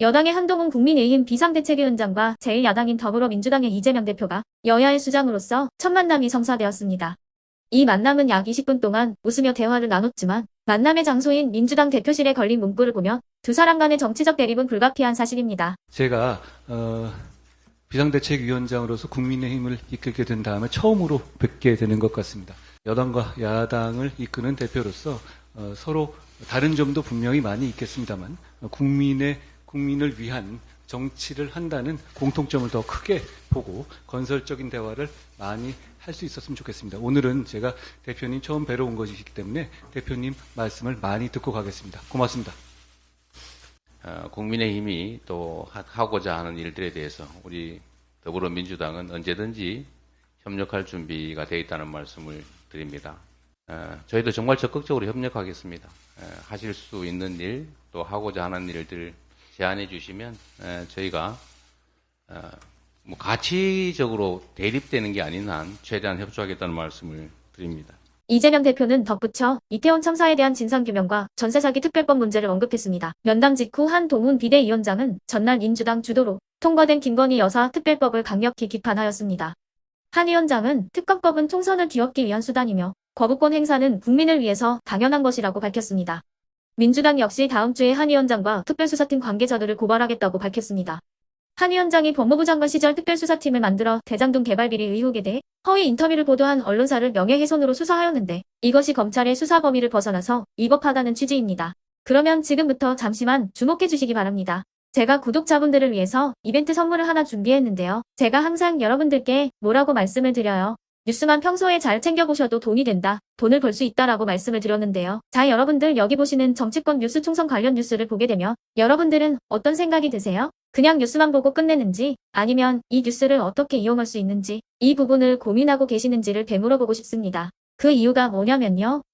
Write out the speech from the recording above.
여당의 한동훈 국민의힘 비상대책위원장과 제1야당인 더불어민주당의 이재명 대표가 여야의 수장으로서 첫 만남이 성사되었습니다. 이 만남은 약 20분 동안 웃으며 대화를 나눴지만 만남의 장소인 민주당 대표실에 걸린 문구를 보면 두 사람 간의 정치적 대립은 불가피한 사실입니다. 제가 어, 비상대책위원장으로서 국민의힘을 이끌게 된 다음에 처음으로 뵙게 되는 것 같습니다. 여당과 야당을 이끄는 대표로서 어, 서로 다른 점도 분명히 많이 있겠습니다만 어, 국민의 국민을 위한 정치를 한다는 공통점을 더 크게 보고 건설적인 대화를 많이 할 수 있었으면 좋겠습니다. 오늘은 제가 대표님 처음 뵈러 온 것이기 때문에 대표님 말씀을 많이 듣고 가겠습니다. 고맙습니다. 어, 국민의힘이 또 하- 하고자 하는 일들에 대해서 우리 더불어민주당은 언제든지 협력할 준비가 되어 있다는 말씀을 드립니다. 어, 저희도 정말 적극적으로 협력하겠습니다. 어, 하실 수 있는 일, 또 하고자 하는 일들 제안해 주시면 어, 저희가 어, 뭐 가치적으로 대립되는 게 아닌 한 최대한 협조하겠다는 말씀을 드립니다. 이재명 대표는 덧붙여 이태원 참사에 대한 진상규명과 전세사기 특별법 문제를 언급했습니다. 면담 직후 한 동훈 비대위원장은 전날 민주당 주도로 통과된 김건희 여사 특별법을 강력히 비판하였습니다. 한 위원장은 특검법은 총선을 뒤엎기 위한 수단이며 거부권 행사는 국민을 위해서 당연한 것이라고 밝혔습니다. 민주당 역시 다음 주에 한 위원장과 특별수사팀 관계자들을 고발하겠다고 밝혔습니다. 한 위원장이 법무부 장관 시절 특별수사팀을 만들어 대장동 개발 비리 의혹에 대해 허위 인터뷰를 보도한 언론사를 명예훼손으로 수사하였는데 이것이 검찰의 수사 범위를 벗어나서 위법하다는 취지입니다. 그러면 지금부터 잠시만 주목해 주시기 바랍니다. 제가 구독자분들을 위해서 이벤트 선물을 하나 준비했는데요. 제가 항상 여러분들께 뭐라고 말씀을 드려요. 뉴스만 평소에 잘 챙겨보셔도 돈이 된다. 돈을 벌 수 있다라고 말씀을 드렸는데요. 자, 여러분들 여기 보시는 정치권 뉴스 총선 관련 뉴스를 보게 되면 여러분들은 어떤 생각이 드세요? 그냥 뉴스만 보고 끝내는지 아니면 이 뉴스를 어떻게 이용할 수 있는지 이 부분을 고민하고 계시는지를 되물어보고 싶습니다. 그 이유가 뭐냐면요.